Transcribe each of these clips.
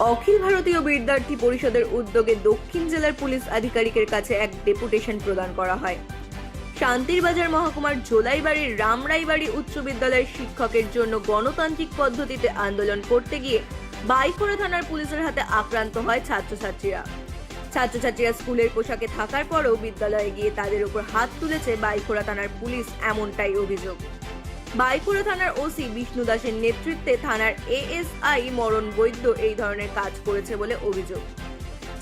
অখিল ভারতীয় বিদ্যার্থী পরিষদের উদ্যোগে দক্ষিণ জেলার পুলিশ আধিকারিকের কাছে এক ডেপুটেশন প্রদান করা হয়। শান্তির বাজার মহকুমার জোলাইবাড়ির রামরাইবাড়ি উচ্চ বিদ্যালয়ের শিক্ষকের জন্য গণতান্ত্রিক পদ্ধতিতে আন্দোলন করতে গিয়ে বাইখোড়া থানার পুলিশের হাতে আক্রান্ত হয় ছাত্রছাত্রীরা। ছাত্রছাত্রীরা স্কুলের পোশাকে থাকার পরেও বিদ্যালয়ে গিয়ে তাদের উপর হাত তুলেছে বাইখোড়া থানার পুলিশ, এমনটাই অভিযোগ। বাইকুড়া থানার ওসি বিষ্ণু দাসের নেতৃত্বে থানার এএসআই মরণ বৈদ্য এই ধরনের কাজ করেছে বলে অভিযোগ।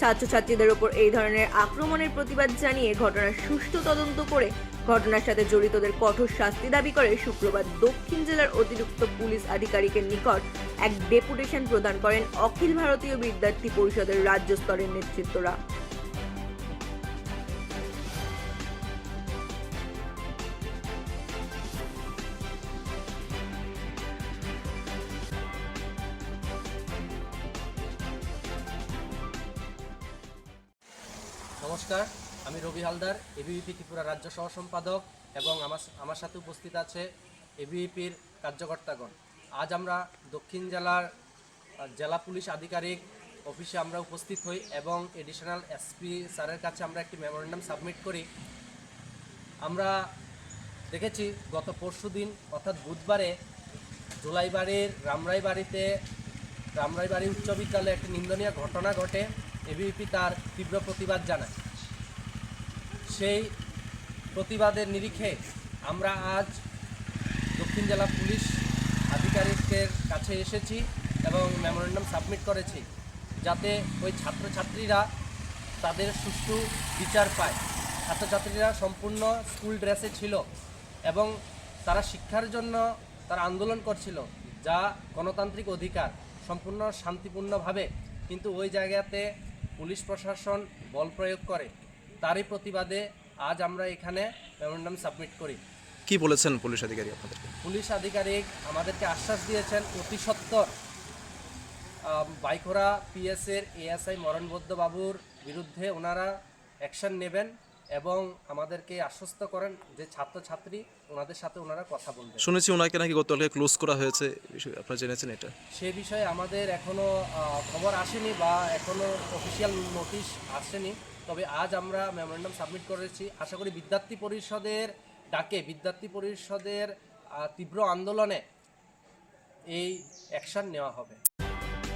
ছাত্রছাত্রীদের ওপর এই ধরনের আক্রমণের প্রতিবাদ জানিয়ে ঘটনার সুষ্ঠু তদন্ত করে ঘটনার সাথে জড়িতদের কঠোর শাস্তি দাবি করে শুক্রবার দক্ষিণ জেলার অতিরিক্ত পুলিশ আধিকারিকের নিকট এক ডেপুটেশন প্রদান করেন অখিল ভারতীয় বিদ্যার্থী পরিষদের রাজ্য স্তরের নেতৃত্বরা। নমস্কার, আমি রবি হালদার এবিভিপি ত্রিপুরা রাজ্য সহ সম্পাদক এবং আমার আমার সাথে উপস্থিত আছে এবিভিপির কার্যকর্তাগণ। আজ আমরা দক্ষিণ জেলার জেলা পুলিশ আধিকারিক অফিসে আমরা উপস্থিত হই এবং এডিশনাল এসপি স্যারের কাছে আমরা একটি মেমোরেন্ডাম সাবমিট করি। আমরা দেখেছি গত পরশু দিন, অর্থাৎ বুধবারে, জোলাইবাড়ির রামরাইবাড়িতে, রামরাইবাড়ি উচ্চ বিদ্যালয়ে একটি নিন্দনীয় ঘটনা ঘটে। এবিপি তার তীব্র প্রতিবাদ জানায়। সেই প্রতিবাদের নিরিখে আমরা আজ দক্ষিণ জেলা পুলিশ আধিকারিকের কাছে এসেছি এবং মেমোরেন্ডাম সাবমিট করেছি যাতে ওই ছাত্রছাত্রীরা তাদের সুষ্ঠু বিচার পায়। ছাত্রছাত্রীরা সম্পূর্ণ স্কুল ড্রেসে ছিল এবং তারা শিক্ষার জন্য তারা আন্দোলন করছিল যা গণতান্ত্রিক অধিকার, সম্পূর্ণ শান্তিপূর্ণভাবে। কিন্তু ওই জায়গাতে পুলিশ প্রশাসন বল প্রয়োগ করে তারই প্রতিবাদে আজ আমরা এখানে মেমোরেন্ডাম সাবমিট করি। কি বলেছেন পুলিশ আধিকারিক পুলিশ আধিকারিক আমাদেরকে আশ্বাস দিয়েছেন অতি সত্বর বাইকোরা বাইখোরা পিএসের এএসআই মরণবদ্ধ বাবুর বিরুদ্ধে ওনারা অ্যাকশন নেবেন। এবং আমাদেরকে আশ্বস্ত করেন যে ছাত্রছাত্রী ওনাদের সাথে ওনারা কথা বলবেন। শুনেছি ওনাকে নাকি গতকালকে ক্লোজ করা হয়েছে আপনারা জেনেছেন এটা? সে বিষয়ে আমাদের এখনও খবর আসেনি বা এখনও অফিসিয়াল নোটিশ আসেনি। তবে আজ আমরা মেমোরেন্ডাম সাবমিট করেছি। আশা করি বিদ্যার্থী পরিষদের ডাকে বিদ্যার্থী পরিষদের তীব্র আন্দোলনে এই অ্যাকশন নেওয়া হবে।